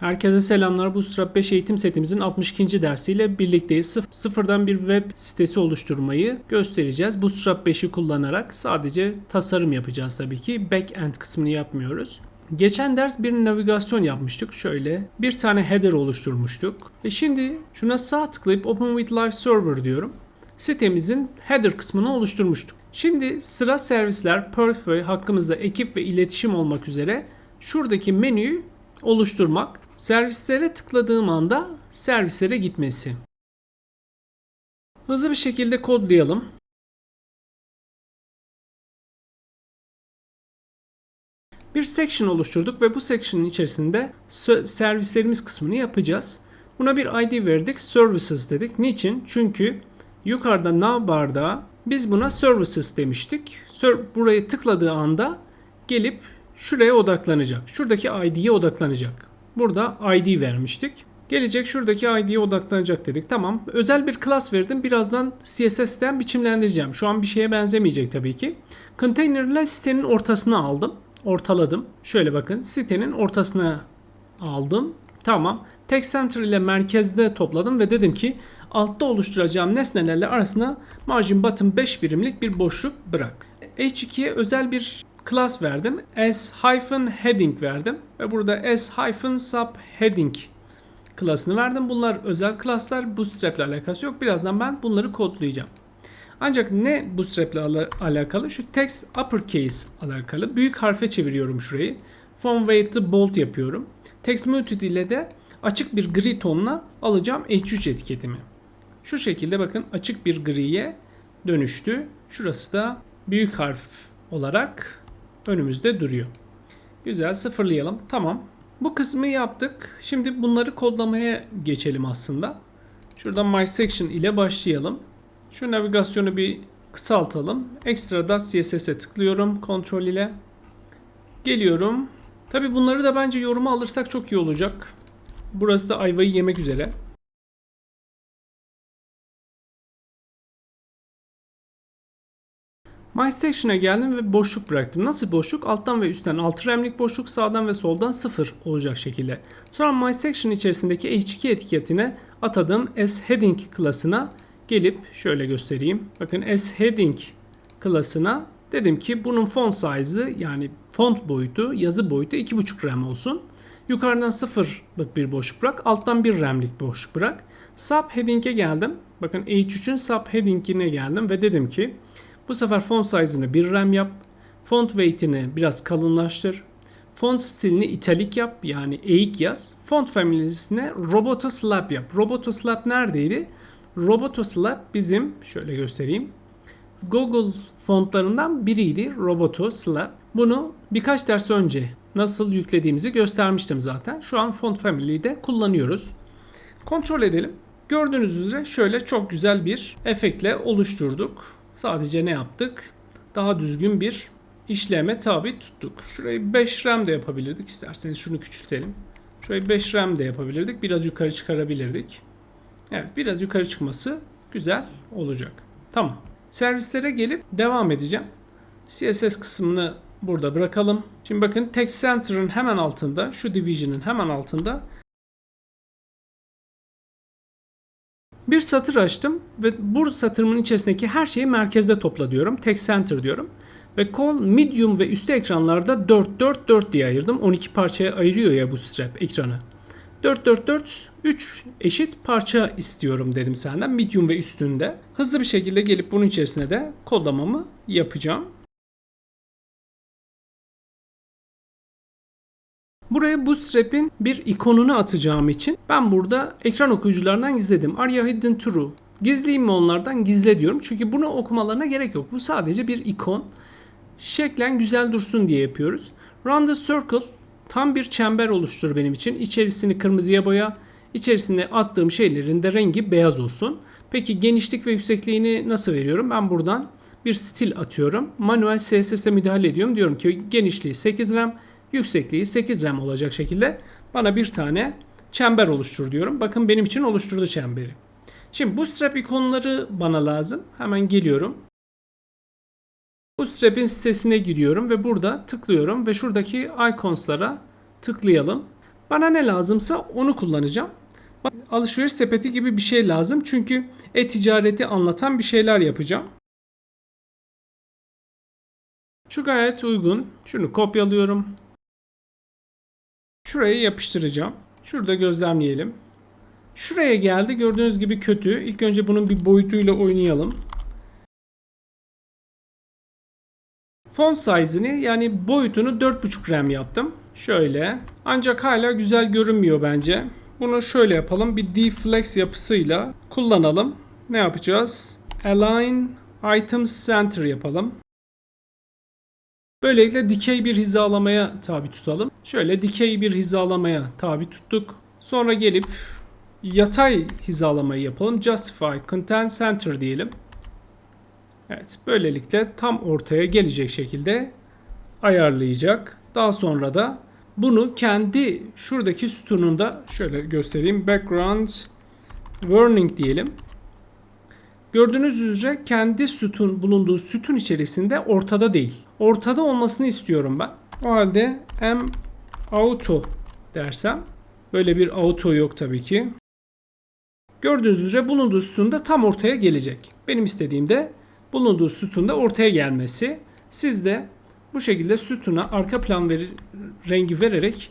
Herkese selamlar. Bu Bootstrap 5 eğitim setimizin 62. dersiyle birlikteyiz. Sıf- Sıfırdan bir web sitesi oluşturmayı göstereceğiz. Bootstrap 5'i kullanarak sadece tasarım yapacağız tabii ki. Backend kısmını yapmıyoruz. Geçen ders bir navigasyon yapmıştık. Şöyle bir tane header oluşturmuştuk. E şimdi şuna sağ tıklayıp Open with Live Server diyorum. Sitemizin header kısmını oluşturmuştuk. Şimdi sıra servisler, portföy, hakkımızda ekip ve iletişim olmak üzere şuradaki menüyü oluşturmak, servislere tıkladığım anda servislere gitmesi. Hızlı bir şekilde kodlayalım. Bir section oluşturduk ve bu section'ın içerisinde servislerimiz kısmını yapacağız. Buna bir ID verdik, services dedik. Niçin? Çünkü yukarıda navbarda biz buna services demiştik. Buraya tıkladığı anda gelip şuraya odaklanacak. Şuradaki ID'ye odaklanacak. Burada ID vermiştik. Gelecek şuradaki ID'ye odaklanacak dedik. Tamam. Özel bir class verdim. Birazdan CSS'ten biçimlendireceğim. Şu an bir şeye benzemeyecek tabii ki. Container ile sitenin ortasına aldım. Ortaladım. Şöyle bakın. Sitenin ortasına aldım. Tamam. Text Center ile merkezde topladım ve dedim ki altta oluşturacağım nesnelerle arasına margin bottom 5 birimlik bir boşluk bırak. H2'ye özel bir class verdim. S-heading verdim ve burada S-subheading klasını verdim. Bunlar özel klaslar. Bootstrap ile alakası yok. Birazdan ben bunları kodlayacağım. Ancak ne Bootstrap ile ala- alakalı? Şu text uppercase alakalı. Büyük harfe çeviriyorum şurayı. Font weight'ı bold yapıyorum. Text muted ile de açık bir gri tonla alacağım H3 etiketimi. Şu şekilde bakın açık bir griye dönüştü. Şurası da büyük harf olarak önümüzde duruyor. Güzel sıfırlayalım. Tamam. Bu kısmı yaptık. Şimdi bunları kodlamaya geçelim aslında. Şuradan My Section ile başlayalım. Şu navigasyonu bir kısaltalım. Extra CSS'e tıklıyorum kontrol ile. Geliyorum. Tabi bunları da bence yoruma alırsak çok iyi olacak. Burası da ayvayı yemek üzere. My Section'a geldim ve boşluk bıraktım. Nasıl boşluk? Alttan ve üstten 6 remlik boşluk, sağdan ve soldan 0 olacak şekilde. Sonra My Section içerisindeki H2 etiketine atadığım S-Heading klasına gelip şöyle göstereyim. Bakın S-Heading klasına dedim ki bunun font size'ı yani font boyutu, yazı boyutu 2.5 rem olsun. Yukarıdan sıfırlık bir boşluk bırak. Alttan bir remlik boşluk bırak. Subheading'e geldim. Bakın H3'ün subheading'ine geldim ve dedim ki bu sefer font size'ını 1 rem yap. Font weight'ini biraz kalınlaştır. Font stilini italik yap yani eğik yaz. Font family'sine Roboto Slab yap. Roboto Slab neredeydi? Roboto Slab bizim şöyle göstereyim. Google fontlarından biriydi Roboto Slab. Bunu birkaç ders önce nasıl yüklediğimizi göstermiştim zaten. Şu an Font Family'yi kullanıyoruz. Kontrol edelim. Gördüğünüz üzere şöyle çok güzel bir efektle oluşturduk. Sadece ne yaptık? Daha düzgün bir işleme tabi tuttuk. Şurayı 5 RAM de yapabilirdik. İsterseniz şunu küçültelim. Şurayı 5 RAM de yapabilirdik. Biraz yukarı çıkarabilirdik. Evet biraz yukarı çıkması güzel olacak. Tamam. Servislere gelip devam edeceğim. CSS kısmını burada bırakalım. Şimdi bakın Text Center'ın hemen altında, şu division'ın hemen altında bir satır açtım ve bu satırımın içerisindeki her şeyi merkezde topla diyorum. Text Center diyorum. Ve call medium ve üstü ekranlarda 4 4 4 diye ayırdım. 12 parçaya ayırıyor ya bu strap ekranı. 4 4 4 3 eşit parça istiyorum dedim senden medium ve üstünde. Hızlı bir şekilde gelip bunun içerisine de kodlamamı yapacağım. Buraya Bootstrap'in bir ikonunu atacağım için ben burada ekran okuyucularından gizledim. Are you hidden true? Gizleyeyim mi onlardan? Gizle diyorum. Çünkü bunu okumalarına gerek yok. Bu sadece bir ikon. Şeklen güzel dursun diye yapıyoruz. Round the circle tam bir çember oluştur benim için. İçerisini kırmızıya boya. İçerisine attığım şeylerin de rengi beyaz olsun. Peki genişlik ve yüksekliğini nasıl veriyorum? Ben buradan bir stil atıyorum. Manuel CSS'e müdahale ediyorum. Diyorum ki genişliği 8 RAM, yüksekliği 8 RAM olacak şekilde bana bir tane çember oluştur diyorum. Bakın benim için oluşturdu çemberi. Şimdi bu strap ikonları bana lazım. Hemen geliyorum. Bootstrap'in sitesine gidiyorum ve burada tıklıyorum ve şuradaki icons'lara tıklayalım. Bana ne lazımsa onu kullanacağım. Alışveriş sepeti gibi bir şey lazım çünkü e-ticareti anlatan bir şeyler yapacağım. Şu gayet uygun. Şunu kopyalıyorum. Şuraya yapıştıracağım. Şurada gözlemleyelim. Şuraya geldi. Gördüğünüz gibi kötü. İlk önce bunun bir boyutuyla oynayalım. Font size'ını yani boyutunu 4.5 RAM yaptım. Şöyle. Ancak hala güzel görünmüyor bence. Bunu şöyle yapalım. Bir deflex yapısıyla kullanalım. Ne yapacağız? Align Items Center yapalım. Böylelikle dikey bir hizalamaya tabi tutalım. Şöyle dikey bir hizalamaya tabi tuttuk. Sonra gelip yatay hizalamayı yapalım. Justify Content Center diyelim. Evet, böylelikle tam ortaya gelecek şekilde ayarlayacak. Daha sonra da bunu kendi şuradaki sütununda şöyle göstereyim. Background warning diyelim. Gördüğünüz üzere kendi sütun bulunduğu sütun içerisinde ortada değil. Ortada olmasını istiyorum ben. O halde m auto dersem böyle bir auto yok tabii ki. Gördüğünüz üzere bulunduğu sütunda tam ortaya gelecek. Benim istediğim de bulunduğu sütunda ortaya gelmesi. Siz de bu şekilde sütuna arka plan veri, rengi vererek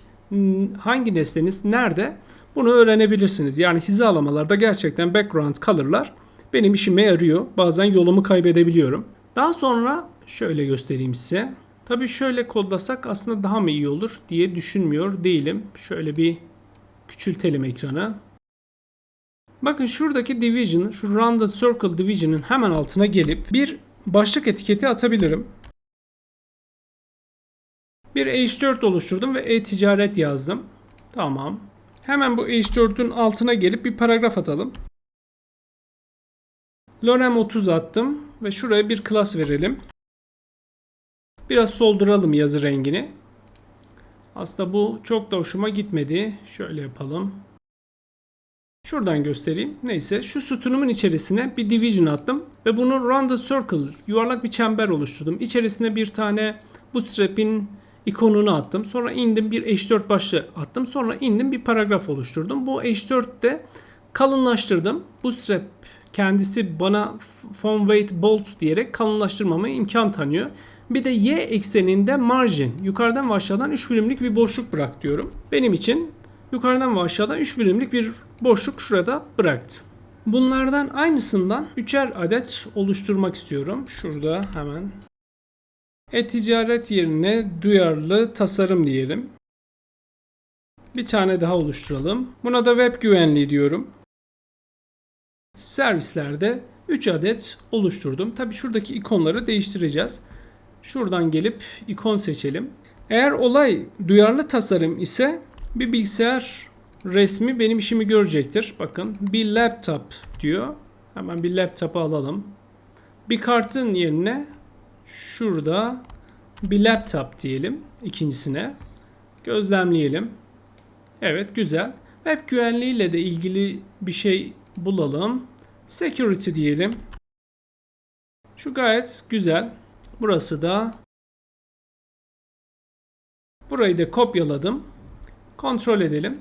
hangi nesneniz nerede bunu öğrenebilirsiniz. Yani hizalamalarda gerçekten background color'lar benim işime yarıyor. Bazen yolumu kaybedebiliyorum. Daha sonra şöyle göstereyim size. Tabii şöyle kodlasak aslında daha mı iyi olur diye düşünmüyor değilim. Şöyle bir küçültelim ekranı. Bakın şuradaki division, şu round the circle division'ın hemen altına gelip bir başlık etiketi atabilirim. Bir H4 oluşturdum ve e-ticaret yazdım. Tamam. Hemen bu H4'ün altına gelip bir paragraf atalım. Lorem 30 attım ve şuraya bir class verelim. Biraz solduralım yazı rengini. Aslında bu çok da hoşuma gitmedi. Şöyle yapalım. Şuradan göstereyim. Neyse şu sütunumun içerisine bir division attım ve bunu round the circle yuvarlak bir çember oluşturdum. İçerisine bir tane bootstrap'in ikonunu attım. Sonra indim bir H4 başlığı attım. Sonra indim bir paragraf oluşturdum. Bu H4'te kalınlaştırdım. Bootstrap kendisi bana font weight bold diyerek kalınlaştırmama imkan tanıyor. Bir de y ekseninde margin yukarıdan ve aşağıdan 3 birimlik bir boşluk bırak diyorum. Benim için yukarıdan ve aşağıdan 3 birimlik bir boşluk şurada bıraktı. Bunlardan aynısından üçer adet oluşturmak istiyorum. Şurada hemen e-ticaret yerine duyarlı tasarım diyelim. Bir tane daha oluşturalım. Buna da web güvenliği diyorum. Servislerde 3 adet oluşturdum. Tabi şuradaki ikonları değiştireceğiz. Şuradan gelip ikon seçelim. Eğer olay duyarlı tasarım ise bir bilgisayar resmi benim işimi görecektir. Bakın bir laptop diyor. Hemen bir laptopu alalım. Bir kartın yerine şurada bir laptop diyelim ikincisine. Gözlemleyelim. Evet güzel. Web güvenliğiyle de ilgili bir şey bulalım. Security diyelim. Şu gayet güzel. Burası da Burayı da kopyaladım. Kontrol edelim.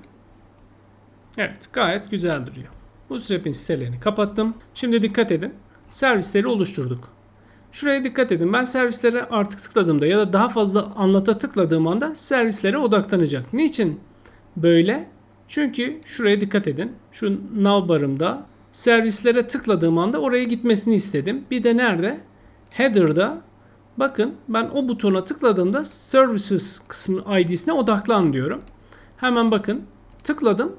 Evet gayet güzel duruyor. Bootstrap'in sitelerini kapattım. Şimdi dikkat edin. Servisleri oluşturduk. Şuraya dikkat edin. Ben servislere artık tıkladığımda ya da daha fazla anlata tıkladığım anda servislere odaklanacak. Niçin böyle? Çünkü şuraya dikkat edin. Şu navbarımda servislere tıkladığım anda oraya gitmesini istedim. Bir de nerede? Header'da bakın ben o butona tıkladığımda services kısmı ID'sine odaklan diyorum. Hemen bakın tıkladım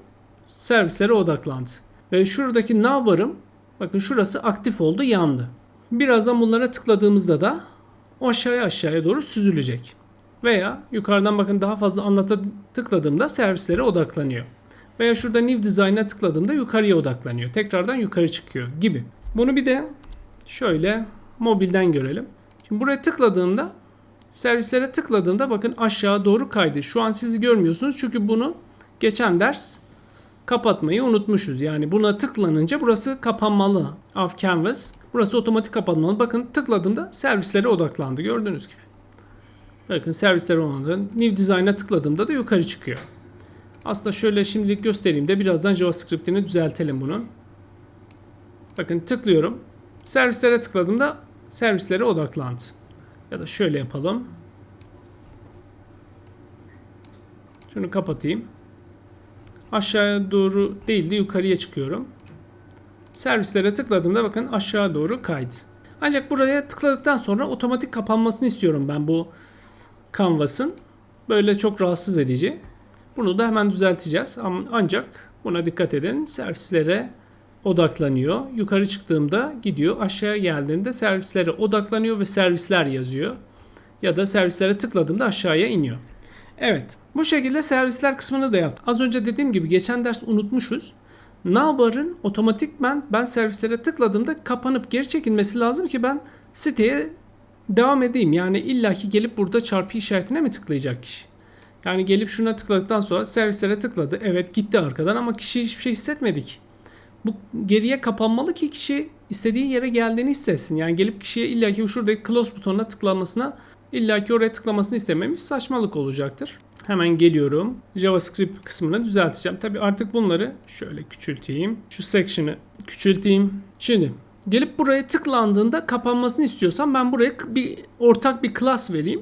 servislere odaklandı. Ve şuradaki navbarım bakın şurası aktif oldu yandı. Birazdan bunlara tıkladığımızda da aşağıya aşağıya doğru süzülecek. Veya yukarıdan bakın daha fazla anlata tıkladığımda servislere odaklanıyor. Veya şurada New Design'a tıkladığımda yukarıya odaklanıyor. Tekrardan yukarı çıkıyor gibi. Bunu bir de şöyle mobilden görelim. Şimdi buraya tıkladığımda servislere tıkladığında bakın aşağı doğru kaydı. Şu an sizi görmüyorsunuz çünkü bunu geçen ders kapatmayı unutmuşuz. Yani buna tıklanınca burası kapanmalı. Off Canvas. Burası otomatik kapanmalı. Bakın tıkladığımda servislere odaklandı. Gördüğünüz gibi. Bakın servislere odaklandı. New Design'a tıkladığımda da yukarı çıkıyor. Aslında şöyle şimdilik göstereyim de birazdan JavaScript'ini düzeltelim bunun. Bakın tıklıyorum. Servislere tıkladığımda servislere odaklandı. Ya da şöyle yapalım. Şunu kapatayım. Aşağıya doğru değil de yukarıya çıkıyorum. Servislere tıkladığımda bakın aşağı doğru kaydı. Ancak buraya tıkladıktan sonra otomatik kapanmasını istiyorum ben bu Canvas'ın. Böyle çok rahatsız edici. Bunu da hemen düzelteceğiz. Ancak buna dikkat edin. Servislere odaklanıyor. Yukarı çıktığımda gidiyor. Aşağıya geldiğimde servislere odaklanıyor ve servisler yazıyor. Ya da servislere tıkladığımda aşağıya iniyor. Evet. Bu şekilde servisler kısmını da yaptım. Az önce dediğim gibi geçen ders unutmuşuz. Navbar'ın otomatikmen ben servislere tıkladığımda kapanıp geri çekilmesi lazım ki ben siteye devam edeyim. Yani illaki gelip burada çarpı işaretine mi tıklayacak kişi? Yani gelip şuna tıkladıktan sonra servislere tıkladı. Evet gitti arkadan ama kişi hiçbir şey hissetmedik. Bu geriye kapanmalı ki kişi istediği yere geldiğini hissetsin. Yani gelip kişiye illaki şuradaki close butonuna tıklamasına illaki oraya tıklamasını istememiz saçmalık olacaktır. Hemen geliyorum. JavaScript kısmını düzelteceğim. Tabi artık bunları şöyle küçülteyim. Şu section'ı küçülteyim. Şimdi gelip buraya tıklandığında kapanmasını istiyorsam ben buraya bir ortak bir class vereyim.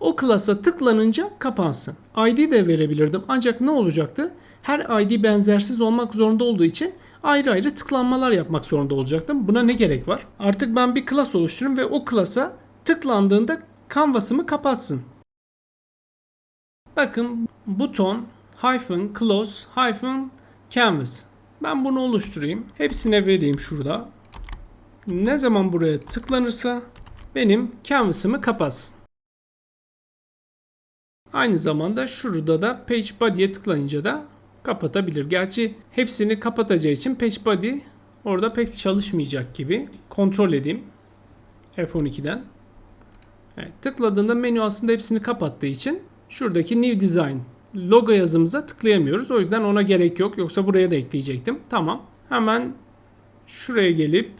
O class'a tıklanınca kapansın. ID de verebilirdim. Ancak ne olacaktı? Her ID benzersiz olmak zorunda olduğu için ayrı ayrı tıklanmalar yapmak zorunda olacaktım. Buna ne gerek var? Artık ben bir class oluşturayım ve o class'a tıklandığında canvas'ımı kapatsın. Bakın buton hyphen close hyphen canvas. Ben bunu oluşturayım. Hepsine vereyim şurada. Ne zaman buraya tıklanırsa benim canvas'ımı kapatsın. Aynı zamanda şurada da page body'ye tıklayınca da kapatabilir. Gerçi hepsini kapatacağı için page body orada pek çalışmayacak gibi. Kontrol edeyim. F12'den. Evet, tıkladığında menü aslında hepsini kapattığı için şuradaki New Design logo yazımıza tıklayamıyoruz. O yüzden ona gerek yok. Yoksa buraya da ekleyecektim. Tamam. Hemen şuraya gelip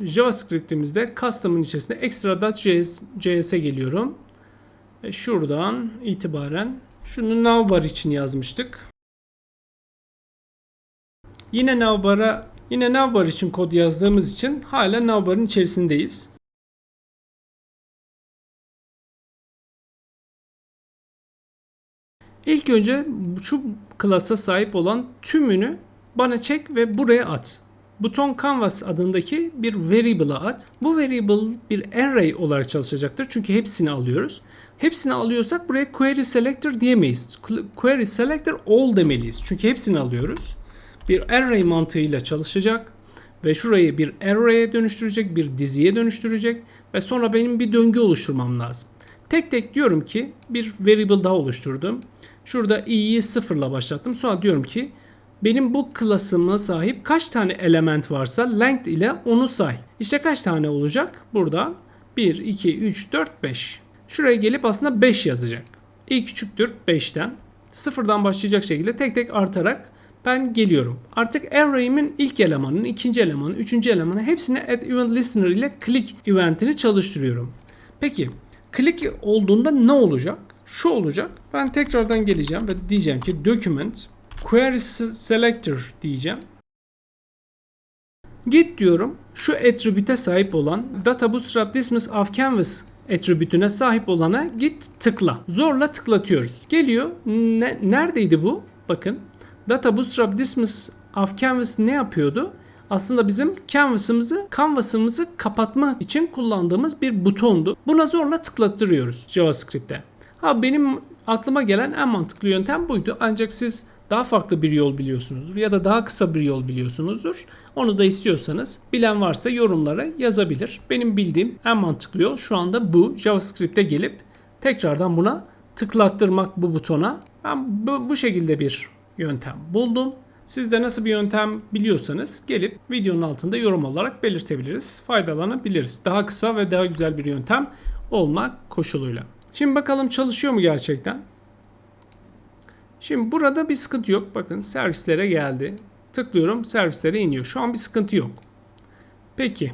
JavaScript'imizde custom'ın içerisinde extra.js'e geliyorum. Ve şuradan itibaren şunu navbar için yazmıştık. Yine navbar'a yine navbar için kod yazdığımız için hala navbar'ın içerisindeyiz. İlk önce şu klasa sahip olan tümünü bana çek ve buraya at. Buton canvas adındaki bir variable'a at. Bu variable bir array olarak çalışacaktır. Çünkü hepsini alıyoruz. Hepsini alıyorsak buraya query selector diyemeyiz. Query selector all demeliyiz. Çünkü hepsini alıyoruz. Bir array mantığıyla çalışacak ve şurayı bir array'e dönüştürecek, bir diziye dönüştürecek ve sonra benim bir döngü oluşturmam lazım. Tek tek diyorum ki bir variable daha oluşturdum. Şurada i'yi sıfırla başlattım. Sonra diyorum ki benim bu klasıma sahip kaç tane element varsa length ile onu say. İşte kaç tane olacak? Burada 1, 2, 3, 4, 5. Şuraya gelip aslında 5 yazacak. i küçüktür 5'ten. Sıfırdan başlayacak şekilde tek tek artarak ben geliyorum. Artık array'imin ilk elemanının, ikinci elemanı, üçüncü elemanı hepsini add event listener ile click eventini çalıştırıyorum. Peki click olduğunda ne olacak? Şu olacak. Ben tekrardan geleceğim ve diyeceğim ki document query selector diyeceğim. Git diyorum. Şu attribute'e sahip olan data bootstrap dismiss of canvas attribute'üne sahip olana git tıkla. Zorla tıklatıyoruz. Geliyor. Ne, neredeydi bu? Bakın. Data bootstrap dismiss of canvas ne yapıyordu? Aslında bizim canvas'ımızı, canvas'ımızı kapatma için kullandığımız bir butondu. Buna zorla tıklattırıyoruz JavaScript'te. Ha benim aklıma gelen en mantıklı yöntem buydu. Ancak siz daha farklı bir yol biliyorsunuzdur ya da daha kısa bir yol biliyorsunuzdur. Onu da istiyorsanız bilen varsa yorumlara yazabilir. Benim bildiğim en mantıklı yol şu anda bu. JavaScript'e gelip tekrardan buna tıklattırmak bu butona. Ben bu, bu şekilde bir yöntem buldum. Siz de nasıl bir yöntem biliyorsanız gelip videonun altında yorum olarak belirtebiliriz. Faydalanabiliriz. Daha kısa ve daha güzel bir yöntem olmak koşuluyla. Şimdi bakalım çalışıyor mu gerçekten? Şimdi burada bir sıkıntı yok. Bakın servislere geldi. Tıklıyorum servislere iniyor. Şu an bir sıkıntı yok. Peki.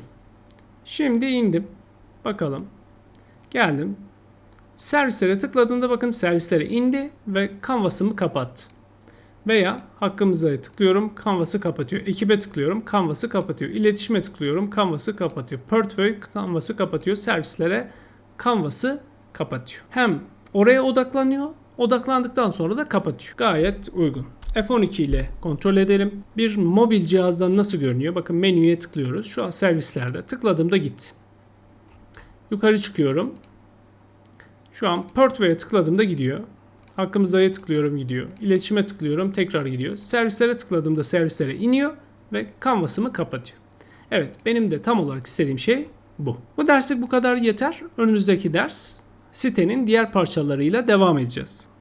Şimdi indim. Bakalım. Geldim. Servislere tıkladığımda bakın servislere indi ve canvas'ımı kapattı. Veya hakkımıza tıklıyorum, Canvas'ı kapatıyor. Ekibe tıklıyorum, Canvas'ı kapatıyor. İletişime tıklıyorum, Canvas'ı kapatıyor. Portföy Canvas'ı kapatıyor. Servislere Canvas'ı kapatıyor. Hem oraya odaklanıyor, odaklandıktan sonra da kapatıyor. Gayet uygun. F12 ile kontrol edelim. Bir mobil cihazdan nasıl görünüyor? Bakın menüye tıklıyoruz. Şu an servislerde. Tıkladığımda gitti. Yukarı çıkıyorum. Şu an Portföy'e tıkladığımda gidiyor. Hakkımızda'ya tıklıyorum gidiyor. İletişime tıklıyorum tekrar gidiyor. Servislere tıkladığımda servislere iniyor ve Canvas'ımı kapatıyor. Evet benim de tam olarak istediğim şey bu. Bu derslik bu kadar yeter. Önümüzdeki ders sitenin diğer parçalarıyla devam edeceğiz.